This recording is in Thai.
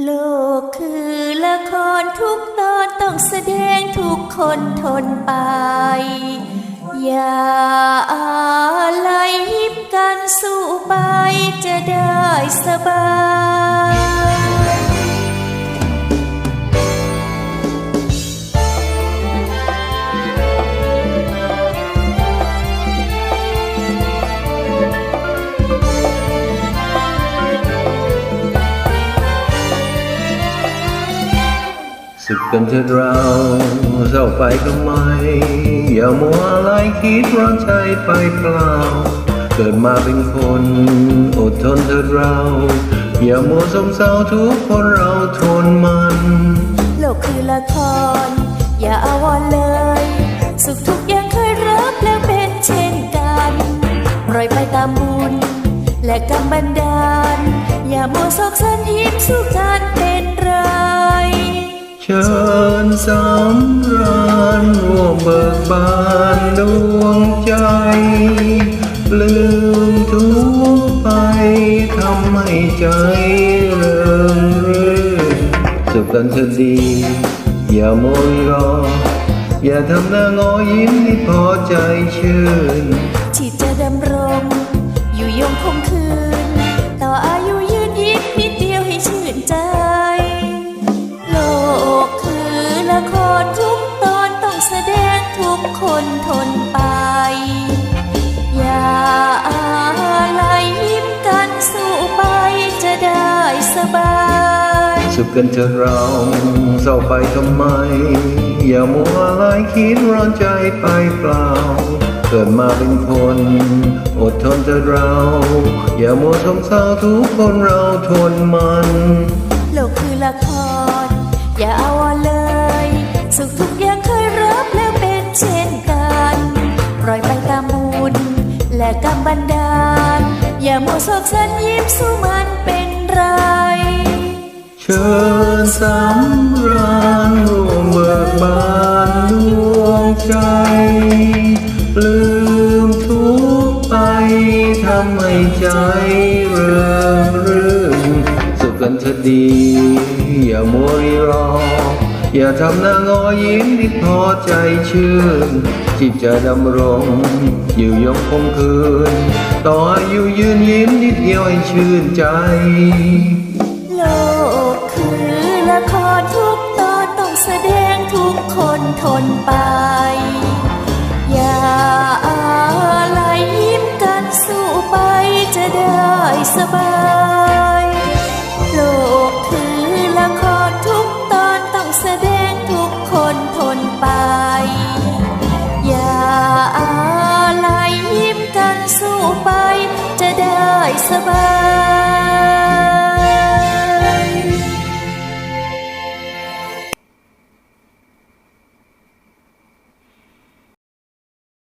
โลกคือละครทุกตอนต้องแสดงทุกคนทนไป อย่าอะไรยิ้มกันสู้ไปจะได้สบาย สึกกันเถิดเราเศร้าไปทำไม อย่ามัวอะไรคิดร้อนใจไปเปล่า เกิดมาเป็นคนอดทนเถิดเรา อย่ามัวสมเศร้าทุกคนเราทนมัน โลกคือละคร อย่าอาวรเลย สุขทุกอย่างเคยรับแล้วเป็นเช่นกันปล่อยไปตามบุญ และกรรมบันดาล อย่ามัวโศกสันยิ้มสู้กันเป็นไร เชิญสำราญร่วมเบิกบานดวงใจ ลืมทุกไปทำให้ใจเริงรื่นสุขกันเถิดดี อย่าโมยรอ อย่าทำหน้างอยิ้มให้พอใจชื่น สุขกันเถอะเราเศร้าไปทำไม อย่ามัวอะไรคิดร้อนใจไปเปล่า เกิดมาเป็นคน อดทนเถอะเรา อย่ามัวสมเศร้าทุกคนเราทนมัน โลกคือละคร อย่าเอาเลย สุขทุกอย่างเคยรับแล้วเป็นเช่นกันปล่อยไปตามบุญและกรรมบันดาล อย่ามัวโศกสันยิ้มสู้มัน ชิญสำราญร่วมเบิกบานดวงใจ ลืมทุกไปทำให้ใจเริงรื่นสุขกันเถิดดี อย่ามัวรีรอ อย่าทำหน้างอยิ้มที่พอใจชื่น จิตจะดำรง อยู่ยงคงคืน ต่ออายุยืนยิ้มนิดเดียวให้ชื่นใจ นไป อย่าอะไรยิ้มกันสู้ไปจะได้สบายโลกคือละครทุกตอนต้องแสดงทุกคนทนไป อย่าอะไรยิ้มกันสู้ไปจะได้สบาย